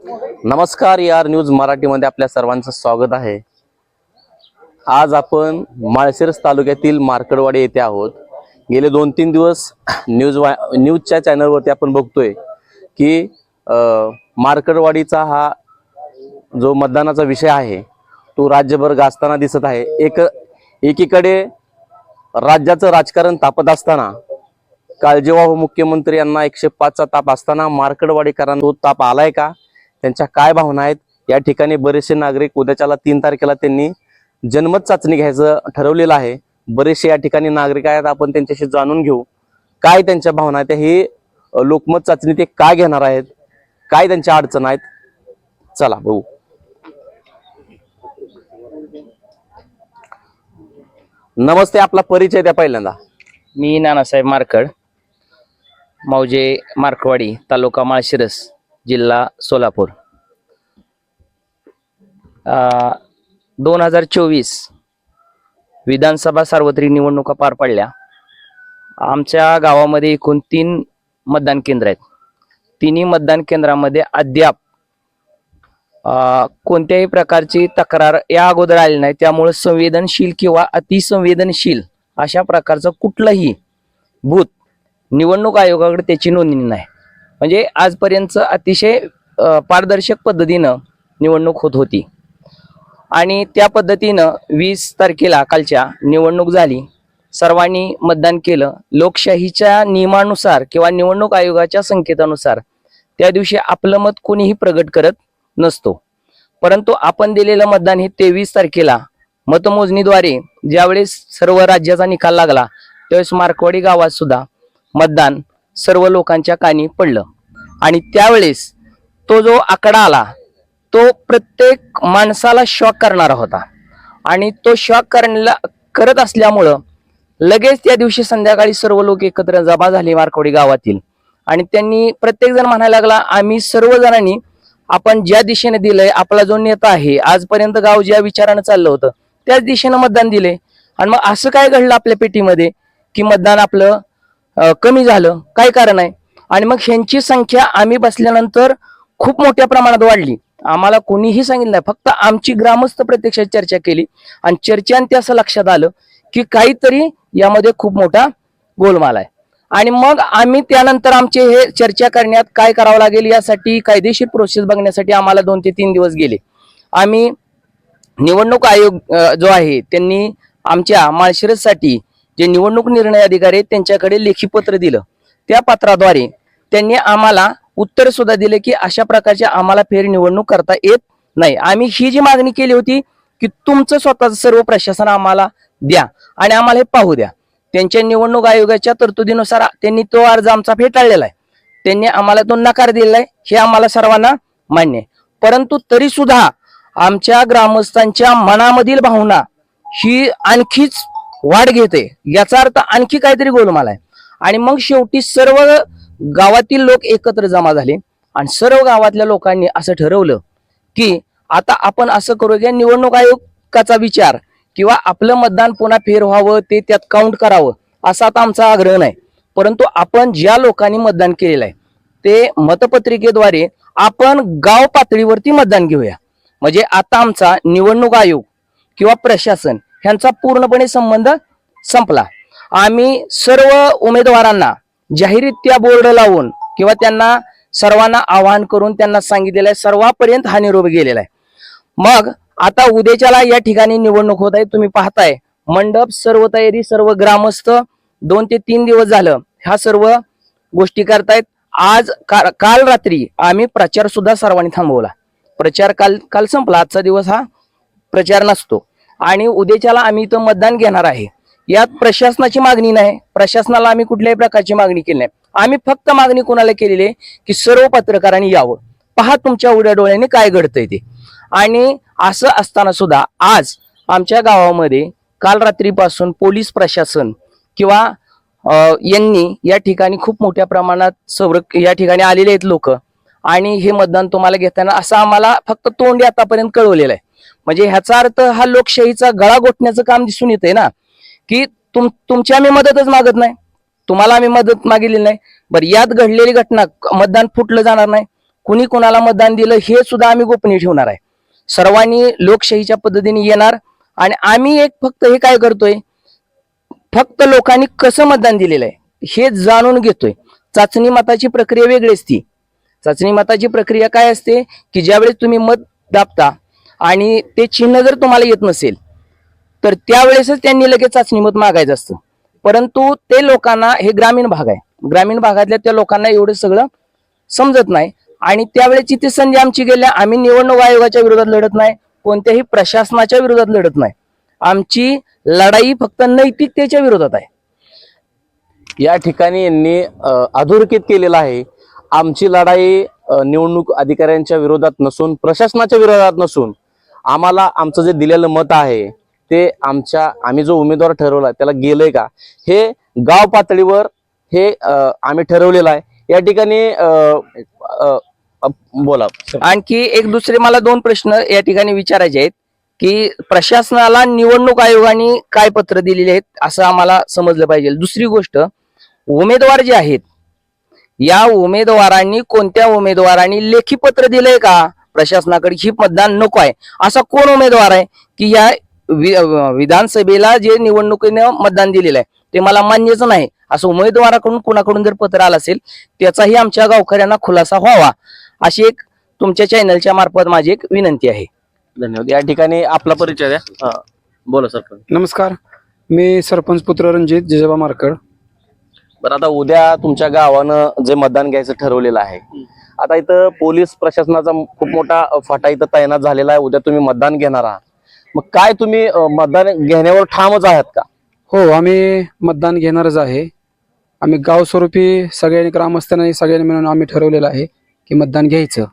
नमस्कार यार न्यूज मराठीमध्ये आपल्या सर्वांचं स्वागत आहे. आज आपण माळशिरस तालुक्यातील मार्कडवाडी येथे आहोत. गेले दोन तीन दिवस न्यूज वा न्यूजच्या चॅनलवरती आपण बघतोय की मार्कडवाडीचा हा जो मतदानाचा विषय आहे तो राज्यभर गाजताना दिसत आहे. एक एकीकडे राज्याचं राजकारण तापत असताना काळजीवाहू मुख्यमंत्री यांना एकशे पाचचा ताप असताना मार्कडवाडीकरांना तो ताप आलाय का? त्यांच्या काय भावना आहेत? या ठिकाणी बरेचसे नागरिक उद्याच्याला तीन तारखेला त्यांनी जन्मत चाचणी घ्यायचं ठरवलेलं आहे. बरेचसे या ठिकाणी नागरिक आहेत आपण त्यांच्याशी जाणून घेऊ. काय त्यांच्या भावना आहेत? हे लोकमत चाचणी ते काय घेणार आहेत? काय त्यांच्या अडचण आहेत? चला बघू. नमस्ते आपला परिचय द्या पहिल्यांदा. मी नानासाहेब मार्कड मौजे मार्कवाडी तालुका माळशिरस. जिल्हा सोलापूर. दोन हजार चोवीस विधानसभा सार्वत्रिक निवडणुका पार पडल्या. आमच्या गावामध्ये एकूण तीन मतदान केंद्र आहेत. तिन्ही मतदान केंद्रामध्ये अद्याप कोणत्याही प्रकारची तक्रार या अगोदर आली नाही. त्यामुळे संवेदनशील किंवा अतिसंवेदनशील अशा प्रकारचं कुठलंही बूथ निवडणूक आयोगाकडे त्याची नोंदणी नाही. म्हणजे आजपर्यंत अतिशय पारदर्शक पद्धतीनं निवडणूक होत होती. आणि त्या पद्धतीनं वीस तारखेला कालच्या निवडणूक झाली. सर्वांनी मतदान केलं. लोकशाहीच्या नियमानुसार किंवा निवडणूक आयोगाच्या संकेतानुसार त्या दिवशी आपलं मत कोणीही प्रगट करत नसतो. परंतु आपण दिलेलं मतदान हे तेवीस तारखेला मतमोजणीद्वारे ज्यावेळेस सर्व राज्याचा निकाल लागला त्यावेळेस मार्कवाडी गावात सुद्धा मतदान सर्व लोकांच्या कानी पडलं. आणि त्यावेळेस तो जो आकडा आला तो प्रत्येक माणसाला शॉक करणारा होता. आणि तो शॉक करण्याला करत असल्यामुळं लगेच त्या दिवशी संध्याकाळी सर्व लोक एकत्र जमा झाले मार्कवाडी गावातील. आणि त्यांनी प्रत्येकजण म्हणायला लागला आम्ही सर्वजणांनी आपण ज्या दिशेने दिलंय आपला जो नेता आहे आजपर्यंत गाव ज्या विचारानं चाललं होतं त्याच दिशेनं मतदान दिले आणि मग असं काय घडलं आपल्या पेटीमध्ये की मतदान आपलं कमी झालं. काय कारण आहे आणि मग ह्यांची संख्या आम्ही बसल्यानंतर खूप मोठ्या प्रमाणात वाढली. आम्हाला कोणीही सांगितलं नाही. फक्त आमची ग्रामस्थ प्रत्यक्षात चर्चा केली. आणि चर्चेने असं लक्षात आलं की काहीतरी यामध्ये खूप मोठा गोलमाल आहे. आणि मग आम्ही त्यानंतर आमचे हे चर्चा करण्यात काय करावं लागेल यासाठी कायदेशीर प्रोसेस बघण्यासाठी आम्हाला दोन ते तीन दिवस गेले. आम्ही निवडणूक आयोग जो आहे त्यांनी आमच्या माळशिरससाठी जे निवडणूक निर्णय अधिकारी आहेत त्यांच्याकडे लेखी पत्र दिलं. त्या पत्राद्वारे त्यांनी आम्हाला उत्तर सुद्धा दिले की अशा प्रकारचे आम्हाला फेर निवडणूक करता येत नाही. आम्ही ही जी मागणी केली होती की तुमचं स्वतःचं सर्व प्रशासन आम्हाला द्या आणि आम्हाला हे पाहू द्या. त्यांच्या निवडणूक आयोगाच्या तरतुदीनुसार त्यांनी तो अर्ज आमचा फेटाळलेला आहे. त्यांनी आम्हाला तो नकार दिलेला आहे हे आम्हाला सर्वांना मान्य आहे. परंतु तरी सुद्धा आमच्या ग्रामस्थांच्या मनामधील भावना ही आणखीच वाढ घेते याचा अर्थ आणखी काहीतरी गोलमाल आहे. आणि मग शेवटी सर्व गावातील लोक एकत्र जमा झाले. आणि सर्व गावातल्या लोकांनी असं ठरवलं की आता आपण असं करू की निवडणूक आयोगाचा विचार किंवा आपलं मतदान पुन्हा फेर व्हावं ते त्यात काउंट करावं असा आता आमचा आग्रह नाही. परंतु आपण ज्या लोकांनी मतदान केलेलं आहे ते मतपत्रिकेद्वारे आपण गाव पातळीवरती मतदान घेऊया. म्हणजे आता आमचा निवडणूक आयोग किंवा प्रशासन ह्यांचा पूर्णपणे संबंध संपला. आम्ही सर्व उमेदवारांना जाहीररित्या बोर्ड लावून किंवा त्यांना सर्वांना आवाहन करून त्यांना सांगितलेलं आहे सर्वापर्यंत हा निरोप गेलेला आहे. मग आता उद्याच्याला या ठिकाणी निवडणूक होत आहे तुम्ही पाहताय. मंडप सर्व तयारी सर्व ग्रामस्थ दोन ते तीन दिवस झालं. ह्या सर्व गोष्टी करतायत. आज का- काल रात्री आम्ही प्रचार सुद्धा सर्वांनी थांबवला. प्रचार काल काल संपला. आजचा दिवस हा प्रचार नसतो. आणि उद्याच्याला आम्ही इथं मतदान घेणार आहे. यात प्रशासनाची मागणी नाही. प्रशासनाला आम्ही कुठल्याही प्रकारची मागणी केली नाही. आम्ही फक्त मागणी कोणाला केलेली आहे की सर्व पत्रकारांनी यावं. पहा तुमच्या उड्या डोळ्याने काय घडतंय ते. आणि असं असताना सुद्धा आज आमच्या गावामध्ये काल रात्रीपासून पोलीस प्रशासन किंवा यांनी या ठिकाणी खूप मोठ्या प्रमाणात संरक या ठिकाणी आलेले आहेत लोक. आणि हे मतदान तुम्हाला घेताना असं आम्हाला फक्त तोंडी आतापर्यंत कळवलेलं आहे. म्हणजे ह्याचा अर्थ हा लोकशाहीचा गळा घोटण्याचं काम दिसून येतंय ना. की तुम तुमची आम्ही मदतच मागत नाही. तुम्हाला आम्ही मदत मागितली नाही. बरं यात घडलेली घटना मतदान फुटलं जाणार नाही. कुणी कुणाला मतदान दिलं हे सुद्धा आम्ही गोपनीय ठेवणार आहे. सर्वांनी लोकशाहीच्या पद्धतीने येणार आणि आम्ही एक फक्त हे काय करतोय? फक्त लोकांनी कसं मतदान दिलेलं आहे हे जाणून घेतोय. चाचणी मताची प्रक्रिया वेगळी असती चाचणी मताची प्रक्रिया काय असते? की ज्यावेळेस तुम्ही मत दाबता आणि ते चिन्ह जर तुम्हाला येत नसेल तर त्यावेळेसच त्यांनी लगेच चाचणी मत मागायचं असतं. परंतु ते लोकांना हे ग्रामीण भाग आहे. ग्रामीण भागातल्या त्या लोकांना एवढं सगळं समजत नाही. आणि त्यावेळेची ती संधी आमची गेल्या आम्ही निवडणूक आयोगाच्या विरोधात लढत नाही कोणत्याही प्रशासनाच्या विरोधात लढत नाही. आमची लढाई फक्त नैतिकतेच्या विरोधात आहे. या ठिकाणी यांनी अधोरेखित केलेलं आहे. आमची लढाई निवडणूक अधिकाऱ्यांच्या विरोधात नसून प्रशासनाच्या विरोधात नसून आम्हाला आमचं जे दिलेलं मत आहे ते आमच्या आम्ही जो उमेदवार ठरवला त्याला गेलंय का? हे गाव पातळीवर हे आम्ही ठरवलेलं आहे. या ठिकाणी बोला. आणखी एक दुसरे मला दोन प्रश्न या ठिकाणी विचारायचे आहेत की प्रशासनाला निवडणूक आयोगाने काय पत्र दिलेले आहेत असं आम्हाला समजलं पाहिजे. दुसरी गोष्ट उमेदवार जे आहेत या उमेदवारांनी कोणत्या उमेदवारांनी लेखी पत्र दिलंय का? प्रशासनाकडे ही मतदान नको आहे. असा कोण उमेदवार आहे की या विधानसभेला जे निवडणुकीनं मतदान दिलेलं आहे ते मला मान्यच नाही. असं उमेदवाराकडून कुणाकडून जर पत्र आलं असेल त्याचाही आमच्या गावकऱ्यांना खुलासा व्हावा. अशी एक तुमच्या चॅनलच्या मार्फत माझी एक विनंती आहे. धन्यवाद. या ठिकाणी आपला परिचय द्या. हा, बोला सर. नमस्कार. मी सरपंच पुत्र रणजित जिजाबा मार्कड. बरं आता उद्या तुमच्या गावानं जे मतदान घ्यायचं ठरवलेलं आहे आता इथं पोलीस प्रशासनाचा खूप मोठा फाटा इथं तैनात झालेला आहे. उद्या तुम्ही मतदान घेणार आहात. मग काय तुम्ही मतदान घेण्यावर ठामच आहात का? हो आम्ही मतदान घेणारच आहे. आम्ही गाव स्वरूपी सगळ्यांनी ग्रामस्थांनी सगळ्यांनी मिळून आम्ही ठरवलेलं आहे की मतदान घ्यायचं.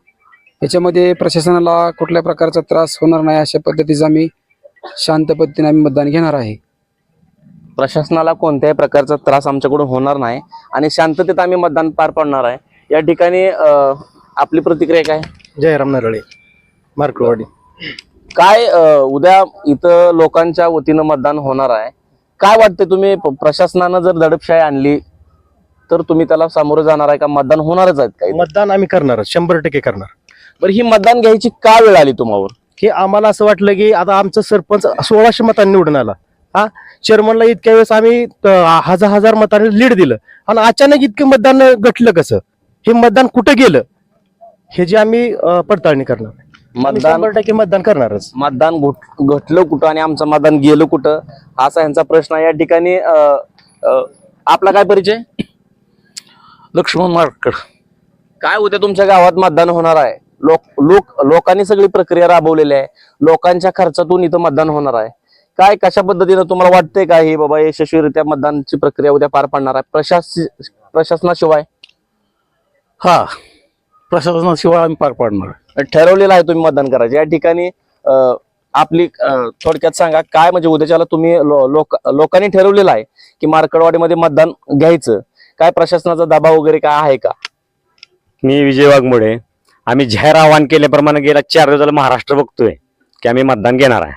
याच्यामध्ये प्रशासनाला कुठल्या प्रकारचा त्रास होणार नाही अशा पद्धतीचं आम्ही शांत पद्धतीने आम्ही मतदान घेणार आहे. प्रशासनाला कोणत्याही प्रकारचा त्रास आमच्याकडून होणार नाही आणि शांततेत आम्ही मतदान पार पाडणार आहे. या ठिकाणी अं, आपली प्रतिक्रिया काय? जयराम नरळे मार्कवाडी काय अं, उद्या इथं लोकांच्या वतीनं मतदान होणार आहे. काय वाटते तुम्ही प- प्रशासनानं जर दडपशाही आणली तर तुम्ही त्याला सामोरं जाणार आहे का? मतदान होणारच आहेत का इथं? मतदान आम्ही करणारच शंभर टक्के करणार बरं ही मतदान घ्यायची का वेळ आली तुम्हावर? की आम्हाला असं वाटलं की आता आमचं सरपंच सोळाशे मतांनी निवडून आला. हा? चेअरमनला इतक्या वेळेस आम्ही अं, हजार हजार मतांनी लीड दिलं. आणि अचानक इतकं मतदान घटलं कसं? हे मतदान कुठं गेलं? हे जे आम्ही अं, पडताळणी करणार आम्ही मतदान शंभर टक्के मतदान करणारच. मतदान घुट- घटलं कुठं आणि आमचं मतदान गेलं कुठं? असा यांचा प्रश्न आहे. या ठिकाणी अं, अं, आपला काय परिचय? लक्ष्मण मार्कड. काय उद्या तुमच्या गावात मतदान होणार आहे? लोक लोक लोकांनी सगळी प्रक्रिया राबवलेली आहे. लोकांच्या खर्चातून इथं मतदान होणार आहे. काय कशा पद्धतीनं तुम्हाला वाटतंय का हे बाबा यशस्वीरित्या मतदानची प्रक्रिया उद्या पार पाडणार आहे? प्रशास प्रशासनाशिवाय? हा. प्रशासनाशिवाय आम्ही पार पाडणार. ठरवलेलं आहे तुम्ही मतदान करायचं. या ठिकाणी अं, आपली अं, थोडक्यात सांगा काय म्हणजे उद्याच्याला तुम्ही लो- लोक लोकांनी ठरवलेलं आहे की मार्कडवाडीमध्ये मतदान घ्यायचं? काय प्रशासनाचा दबाव वगैरे काय आहे का? मी विजय वाघमोडे. आम्ही जाहीर आवाहन केल्याप्रमाणे गेल्या चार दिवसाला महाराष्ट्र बघतोय की आम्ही मतदान घेणार आहे.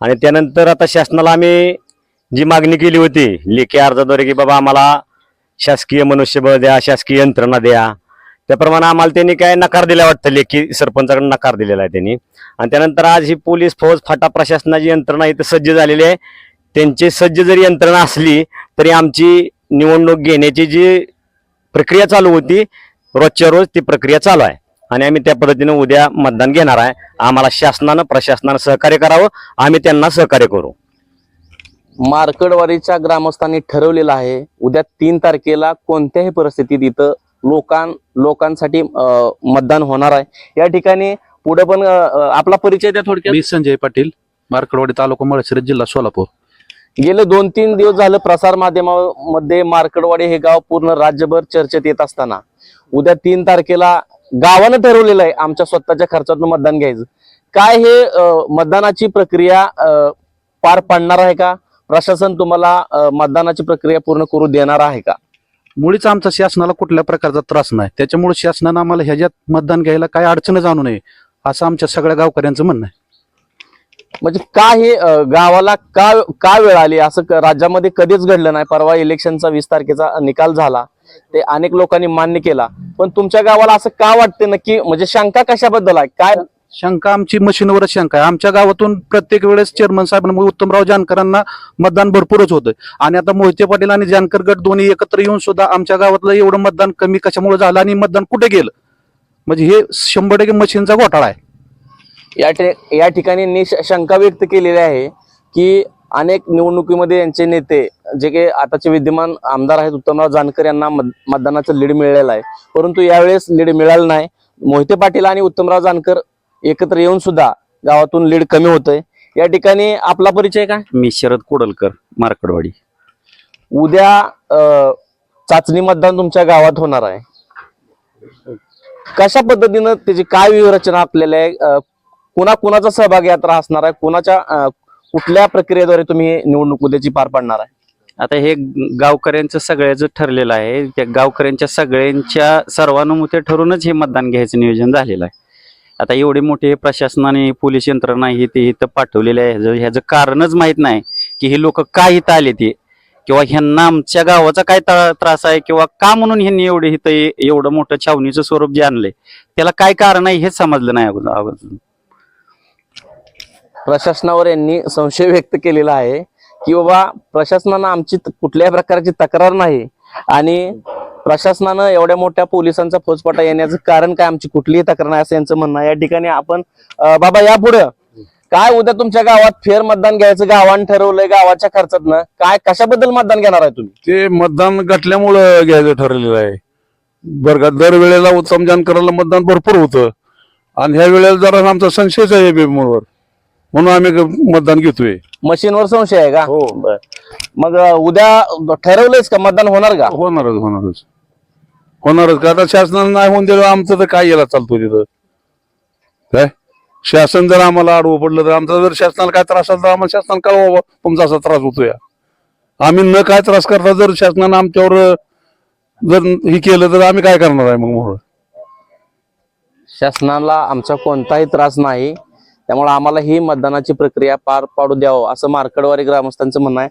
आणि त्यानंतर आता शासनाला आम्ही जी मागणी केली होती लेखी अर्जाद्वारे की बाबा आम्हाला शासकीय मनुष्यबळ द्या शासकीय यंत्रणा द्या त्याप्रमाणे आम्हाला त्यांनी काय नकार दिला वाटतं लेखी सरपंचाकडे नकार दिलेला आहे त्यांनी. आणि त्यानंतर आज ही पोलीस फौज फाटा प्रशासनाची यंत्रणा इथं सज्ज झालेली आहे. त्यांची सज्ज जरी यंत्रणा असली तरी आमची निवडणूक घेण्याची जी प्रक्रिया चालू होती रोजच्या रोज ती प्रक्रिया चालू आहे. आणि आम्ही त्या पद्धतीने उद्या मतदान घेणार आहे. आम्हाला शासनानं प्रशासनानं सहकार्य करावं. आम्ही त्यांना सहकार्य करू. मार्कडवाडीच्या ग्रामस्थांनी ठरवलेलं आहे उद्या तीन तारखेला कोणत्याही परिस्थितीत इथं लोकां लोकांसाठी मतदान होणार आहे. या ठिकाणी पुढे पण आपला परिचय द्या थोडक्यात. मी संजय पाटील मार्कडवाडी तालुका मळशिरस जिल्हा सोलापूर. गेले दोन तीन दिवस झालं प्रसार माध्यमामध्ये मार्कडवाडी हे गाव पूर्ण राज्यभर चर्चेत येत असताना. उद्या तीन तारखेला गावानं ठरवलेलं आहे आमच्या स्वतःच्या खर्चातून मतदान घ्यायचं. काय हे मतदानाची प्रक्रिया पार पाडणार आहे का? प्रशासन तुम्हाला मतदानाची प्रक्रिया पूर्ण करू देणार आहे का? मुळीच आमचा शासनाला कुठल्या प्रकारचा त्रास नाही. त्याच्यामुळे शासनानं आम्हाला ह्याच्यात मतदान घ्यायला काय अडचण जाणू नये असं आमच्या सगळ्या गावकऱ्यांचं म्हणणं आहे. म्हणजे का हे गावाला का का वेळ आली? असं राज्यामध्ये कधीच घडलं नाही. परवा इलेक्शनचा वीस तारखेचा निकाल झाला. ते अनेक लोकांनी मान्य केला. पण तुमच्या गावाला असं का वाटतं नक्की? म्हणजे शंका कशाबद्दल आहे? काय शंका आमची मशीनवरच शंका आहे. आमच्या गावातून प्रत्येक वेळेस चेअरमन साहेबांना उत्तमराव जानकरांना मतदान भरपूरच होतं आणि आता मोहिते पाटील आणि जानकर गट दोन्ही एकत्र येऊन सुद्धा आमच्या गावातलं एवढं मतदान कमी कशामुळे झालं आणि मतदान कुठे गेलं? म्हणजे हे शंभर टक्के मशीनचा घोटाळा आहे. या ठि- या ठिकाणी निश शंका व्यक्त केलेली आहे की अनेक निवडणुकीमध्ये यांचे नेते जे काही आताचे विद्यमान आमदार आहेत उत्तमराव जानकर यांना मत- मतदानाचं लीड मिळालेलं आहे. परंतु यावेळेस लीड मिळालं नाही. मोहिते पाटील आणि उत्तमराव जानकर एकत्र येऊन सुद्धा गावातून लीड कमी होतंय. या ठिकाणी आपला परिचय काय? मी शरद कोडलकर मार्कडवाडी. उद्या अ, चाचणी मतदान तुमच्या गावात होणार आहे. कशा पद्धतीनं त्याची काय व्यूहरचना आपल्याला आहे? अ, कुणा कुणाचा सहभाग यात असणार आहे? कुणाच्या अ, कुठल्या प्रक्रियेद्वारे तुम्ही ही निवडणूक उद्याची पार पाडणार आहे? आता हे गावकऱ्यांचं सगळ्याचं ठरलेलं आहे. त्या गावकऱ्यांच्या सगळ्यांच्या सर्वानुमते ठरूनच हे मतदान घ्यायचं नियोजन झालेलं आहे. आता एवढे मोठे प्रशासनाने पोलीस यंत्रणा ही ते इथं पाठवलेले आहे. ह्याचं- कारणच माहीत नाही की हे लोक का इथं आले ते? किंवा ह्यांना आमच्या गावाचा काय त्रास आहे? किंवा का म्हणून ह्यांनी एवढे इथं एवढं मोठं छावणीचं स्वरूप जे आणलंय त्याला काय कारण आहे हेच समजलं नाही अगोदर अगोदर. प्रशासनावर यांनी संशय व्यक्त केलेला आहे की बाबा प्रशासनानं आमची कुठल्याही प्रकारची तक्रार नाही. आणि प्रशासनानं एवढ्या मोठ्या पोलिसांचा फौजफाटा येण्याचं कारण काय? आमची कुठलीही तक्रार नाही असं यांचं म्हणणं या ठिकाणी आपण बाबा या पुढं. काय उद्या तुमच्या गावात फेर मतदान घ्यायचं? गावानं ठरवलंय गावाच्या खर्चातनं. काय कशाबद्दल मतदान घेणार आहे तुम्ही? ते मतदान घटल्यामुळं घ्यायचं ठरलेलं आहे. बरं का दरवेळेला उत्तम जानकराला मतदान भरपूर होतं. आणि ह्या वेळेला जरा आमचा संशयच आहे EVM वर म्हणून आम्ही मतदान घेतोय. मशीनवर संशय आहे का? हो. मग उद्या ठरवलंयच का? मतदान होणार का? होणारच होणारच. होणारच का? आता शासनानं नाही होऊन दिलं आमचं तर काय याला चालतो तिथं? काय? शासन जर आम्हाला आडवं पडलं तर आमचा जर शासनाला काय त्रास असेल तर आम्हाला शासनाला कळवा तुमचा असा त्रास होतोय. आम्ही न काय त्रास करता जर शासनानं आमच्यावर जर हे केलं तर आम्ही काय करणार आहे मग म्हणून शासनाला आमचा कोणताही त्रास नाही. त्यामुळे आम्हाला ही मतदानाची प्रक्रिया पार पाडू द्यावं असं मार्कडवारी ग्रामस्थांचं म्हणणं आहे.